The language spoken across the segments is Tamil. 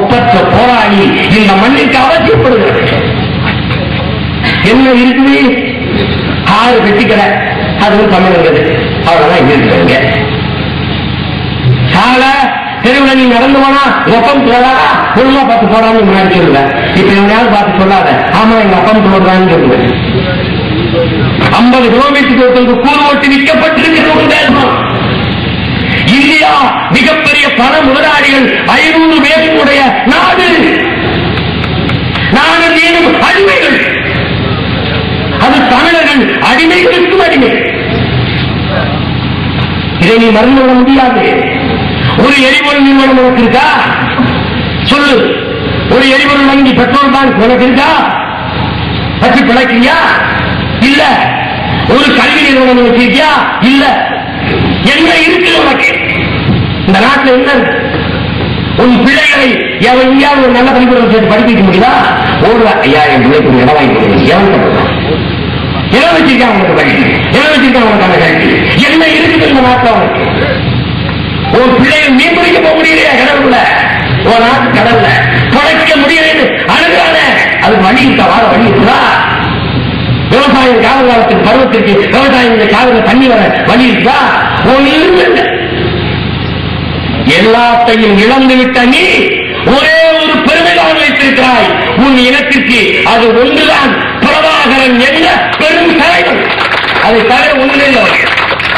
ஒப்பற்ற போராளி இந்த மண்ணிற்கு அவசியப்படுகிறது என்ன இருக்குது? ஆறு வெட்டிக்கிற அதுவும் தமிழர்கள் அவ்வளவுதான் இருக்கிறவங்க சாலை தெருவில் நீ நடந்து போனா ஒப்பம் போடா ஒழுங்கா பார்த்து போடான்னு முன்னாடி சொல்லுங்க. இப்ப எவனையாவது பார்த்து சொல்லாத. ஆமா எங்க அப்பம் போடுறான்னு சொல்லுங்க. ஐம்பது கிலோமீட்டர் தூரத்துக்கு கூறு ஓட்டி விற்கப்பட்டிருக்கிற ஒரு தேசம் மிகப்பெரிய பல முதலாளிகள் ஐநூறு பேருடைய நாடு. நாடு மீண்டும் அடிமைகள். அது தமிழர்கள் அடிமைகளுக்கும் அடிமை. இதை நீ மறந்து விட முடியாது. ஒரு எரிபொருள் நிறுவனம் உனக்கு இருக்கா? சொல்லு. ஒரு எரிபொருள் வங்கி பெட்ரோல் பேங்க் உனக்கு இருக்கா? பற்றி பிழைக்கிறியா? இல்ல. ஒரு கல்வி நிறுவனம் வச்சிருக்கியா இல்ல. என்ன இருக்கு உனக்கு? இந்த நாட்டில் என்ன? உன் பிள்ளைகளை எவன் எங்கேயாவது ஒரு நல்ல பள்ளிக்கூடம் சேர்த்து படிப்பிக்க முடியுதா? ஒரு ஐயா என் பிள்ளைக்கு ஒரு இடம் வாங்கி கொடுங்க. எவன் பண்ணுறான் எதை வச்சிருக்கான் உனக்கு கல்வி எதை வச்சிருக்கான் உனக்கு அந்த கல்வி. என்ன இருக்குது இந்த நாட்டில் அவனுக்கு ஒரு பிள்ளைகள் மீன் பிடிக்க போக முடியலையா கடவுள்ல ஒரு நாட்டு கடல்ல படைக்க முடியலைன்னு அழுகிறான. அது வழி இருக்கா? வாழ வழி இருக்குதா? விவசாயம் காவல் காலத்தின் பருவத்திற்கு விவசாயிகளுடைய காவல தண்ணி வர வழி இருக்கா? ஒன்று இல்லை எல்லாத்தையும் இழந்து விட்ட நீ ஒரே ஒரு பெருமைதான் வைத்திருக்கிறாய். உன் இனத்திற்கு அது ஒன்றுதான். பிரபாகரன் என்ற பெரும் தலைவன். அதை தவிர ஒன்றில்லை.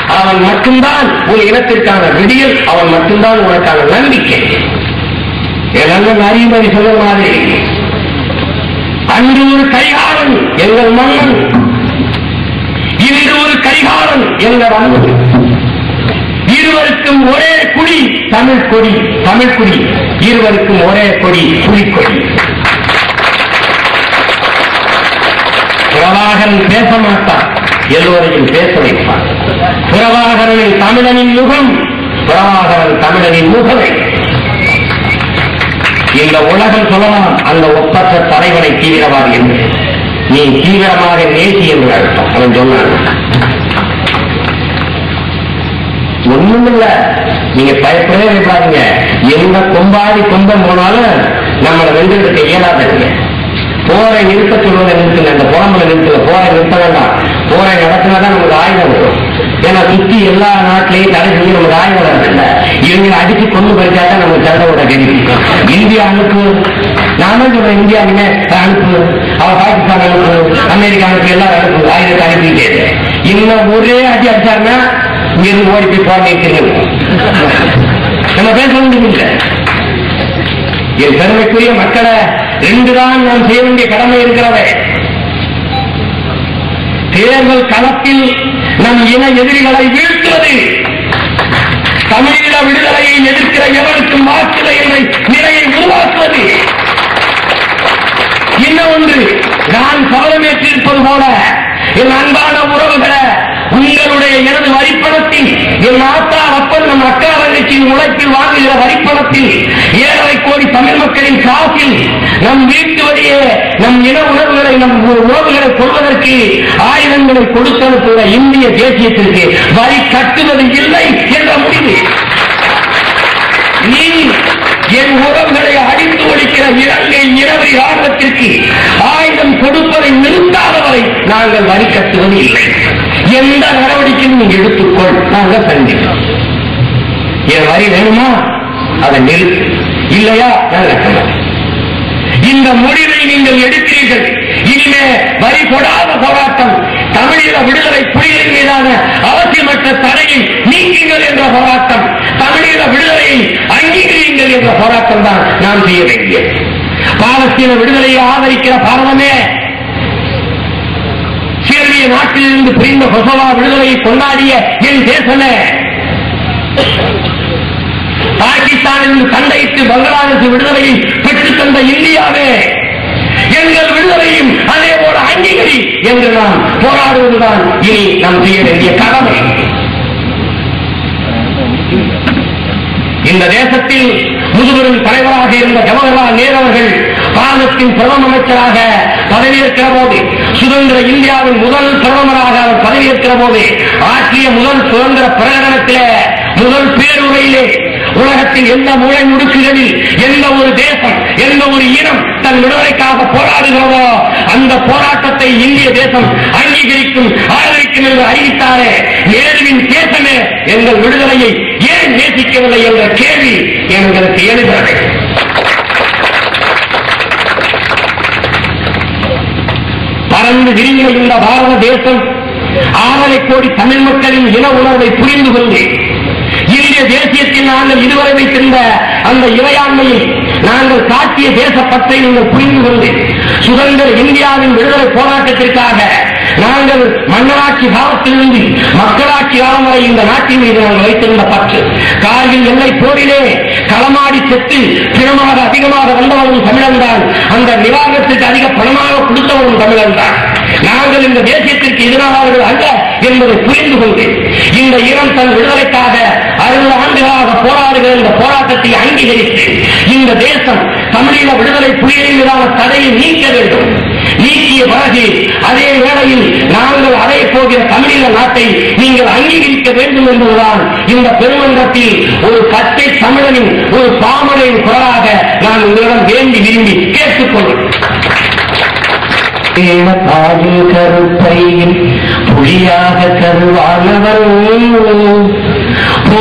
அவன் மட்டும்தான் உன் இனத்திற்கான விடியல் அவன் மட்டும்தான் உனக்கான நம்பிக்கை. என் அண்ணன் சொல்ல மாதிரி. அன்று ஒரு கைகாரன் எங்கள் மன்னன். இன்று ஒரு கைகாரன் எங்கள் அன்பு. இருவருக்கும் ஒரே குடி தமிழ் கொடி தமிழ் குடி. இருவருக்கும் ஒரே கொடி புலிக்கொடி பிரபாகரன் பேச மாட்டான் எல்லோரையும் பேச வைப்பான். பிரபாகரனின் தமிழனின் முகம் பிரபாகரன் தமிழனின் முகமை. இந்த உலகம் சொல்லலாம் அந்த ஒப்பற்ற தலைவனை தீவிரவாதி என்று. நீ தீவிரமாக நேசி என்று அர்த்தம் அவன் சொன்னான். ஒண்ணும் இல்ல நீங்க பயப்படவே பயப்படாதீங்க. எந்த கொம்பாடி கொம்பம் போனாலும் நம்மளை வென்றெடுக்க இயலாதீங்க போரை நிறுத்த சொல்வதை நிறுத்துங்க. அந்த புறம்புல நிறுத்தல போரை நிறுத்த வேண்டாம். போரை நடத்தினாதான் நமக்கு ஆயுதம் வரும். ஏன்னா சுத்தி எல்லா நாட்டிலையும் தடை செய்ய நமக்கு ஆயுதம் வரதில்ல. இவங்க அடிச்சு கொண்டு போயிட்டாதான் நமக்கு சண்டை கேள்வி இந்தியா அனுப்பு. நானும் சொல்றேன் இந்தியா நீங்க அனுப்பு. அவ பாகிஸ்தான் அனுப்பு. அமெரிக்கா அனுப்பு. எல்லாம் அனுப்பு. ஆயுதத்தை அனுப்பிட்டே இன்னும் ஒரே அடி அடிச்சாருன்னா இங்கிருந்து ஓடி போய் போட்டு நம்ம பேச முடியல என் பெருமைக்குரிய மக்களை ரெண்டுதான் நாம் செய்ய வேண்டிய கடமை இருக்கிறது. தேர்தல் களத்தில் நம் இன எதிரிகளை வீழ்த்துவது. தமிழீழ விடுதலையை எதிர்க்கிற எவருக்கும் மாற்றில்லை என்ற நிலையை உருவாக்குவது. இன்னும் ஒன்று நான் கவனமேற்றிருப்பது போல என் அன்பான உறவுகளை உங்களுடைய எனது வரிப்பணத்தில் என் ஆத்தா அப்பன் நம் அக்கா தங்கச்சியின் உழைப்பில் வாங்குகிற வரிப்பணத்தில் ஏழரை கோடி தமிழ் மக்களின் காசில் நம் வீட்டு வழியே நம் இன உணர்வுகளை நம் உறவுகளை கொள்வதற்கு ஆயுதங்களை கொடுத்தனுப்புகிற இந்திய தேசியத்திற்கு வரி கட்டுவது இல்லை என்ற முடிவு. நீ என் உறவுகள் இருக்கிற ஒழிக்கிற இரவு ராணுவத்திற்கு ஆயுதம் கொடுப்பதை நிறுத்தாதவரை நாங்கள் வரி கட்டுவது இல்லை. எந்த நடவடிக்கையும் நீங்க எடுத்துக்கொள். நாங்கள் சந்திக்கிறோம் என் வரி வேணுமா? அதை நிறுத்து இல்லையா? நாங்கள் இந்த முடிவை நீங்கள் எடுக்கிறீர்கள். இனிமே வரி கொடாத போராட்டம் தமிழீழ விடுதலை புலிகளின் மீதான அவசியமற்ற தடையை நீக்குங்கள் என்ற போராட்டம் தமிழீழ விடுதலையை அங்கீகரியுங்கள் என்ற போராட்டம் தான் நாம் செய்ய வேண்டியது பாலஸ்தீன விடுதலையை ஆதரிக்கிற பாரதமே சேர்விய நாட்டிலிருந்து பிரிந்த கொசவா விடுதலையை கொண்டாடிய என் தேசமே பாகிஸ்தானிலிருந்து சண்டையிட்டு பங்களாதேஷ் விடுதலையை பெற்றுத் தந்த இந்தியாவே எங்கள் விடுதலையும் அதே போல அங்கீகரி என்று நாம் போராடுவதுதான் இனி நாம் செய்ய வேண்டிய கடமை. இந்த தேசத்தில் முதுபெரும் தலைவராக இருந்த ஜவஹர்லால் நேரு அவர்கள் பாரதத்தின் பிரதம அமைச்சராக பதவியேற்கிற போது சுதந்திர இந்தியாவின் முதல் பிரதமராக அவர் பதவியேற்கிற போது ஆற்றிய முதல் சுதந்திர பிரகடனத்திலே முதல் பேருரையிலே உலகத்தின் எந்த மூளை முடுக்குகளில் எந்த ஒரு தேசம் எந்த ஒரு இனம் தன் விடுதலைக்காக போராடுகிறதோ அந்த போராட்டத்தை இந்திய தேசம் அங்கீகரிக்கும் ஆதரிக்கும் என்று அறிவித்தாரே. நேருவின் தேசமே எங்கள் விடுதலையை ஏன் நேசிக்கவில்லை என்ற கேள்வி எங்களுக்கு எழுகிறது. பறந்து விரிந்த இந்த பாரத தேசம் ஆறரை கோடி தமிழ் மக்களின் இன உணர்வை புரிந்து கொண்டு இந்திய தேசியத்தில் நாங்கள் இதுவரை வைத்திருந்த அந்த இறையாண்மையை நாங்கள் காட்டிய தேசப்பற்றை நீங்கள் புரிந்து கொண்டு சுதந்திர இந்தியாவின் விடுதலை போராட்டத்திற்காக நாங்கள் மன்னராட்சி காலத்திலிருந்து மக்களாட்சி காலம் வரை இந்த நாட்டின் மீது நாங்கள் வைத்திருந்த பற்று. கார்கில் எல்லை போரிலே களமாடி செத்து பிணமாக அதிகமாக வந்தவனும் தமிழன்தான். அந்த நிவாரணத்திற்கு அதிக பணமாக கொடுத்தவனும் தமிழன்தான். நாங்கள் இந்த தேசியத்திற்கு எதிரானவர்கள் அல்ல என்பதை புரிந்து கொண்டு இந்த இனம் தன் விடுதலைக்காக அறுபது ஆண்டுகளாக போராடுகிற இந்த போராட்டத்தை அங்கீகரித்து இந்த தேசம் தமிழீழ விடுதலை புலிகளின் மீதான தடையை நீக்க வேண்டும். நீக்கிய பிறகு அதே வேளையில் நாங்கள் அடைய போகிற தமிழீழ நாட்டை நீங்கள் அங்கீகரிக்க வேண்டும் என்பதுதான் இந்த பெருமன்றத்தில் ஒரு பச்சை தமிழனின் ஒரு பாமரின் குரலாக நான் உங்களிடம் வேண்டி விரும்பி கேட்டுக்கொள்வேன் தாயின் கருப்பையில் புலியாக கருவானவர்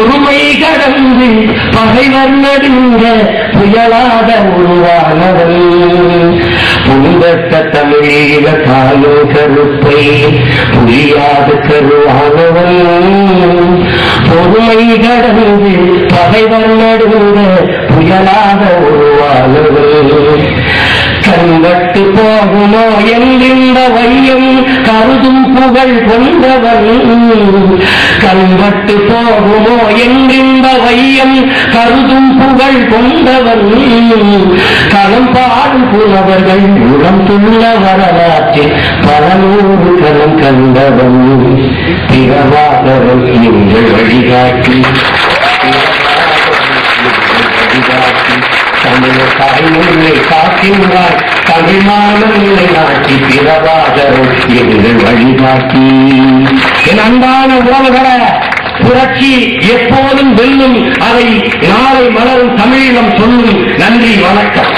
பொறுமை கடந்து பகைவர் நடுங்க புயலாத உருவானவள் புனிதத்த தமிழீழ தாயோ கருப்பை புரியாத கருவானவள் பொறுமை கடந்து பகைவர் நடுங்க புயலாத உருவானவள் கண்பட்டு போகுமோ என்கின்ற வையம் கருதும் புகழ் கொண்டவன். கண்பட்டு போகுமோ என்கின்ற வையம் கருதும் புகழ் கொண்டவன். களம் பாடும் புலவர்கள் உடம் துள்ள வரலாற்றில் பல நூறு களம் கண்டவன். பிறவாதவன் எங்கள் வழிகாட்டி. வழிகாட்டி. தமிழ தாய்மொழியை காக்கின்றாய் தமிழ் மாணவர்களை பிறவாதரும் எங்கள் வழிகாட்டி என் அன்பான உறவுகளை புரட்சி எப்போதும் வெல்லும் அதை நாளை மலரும் தமிழினம் சொல்லும் நன்றி வணக்கம்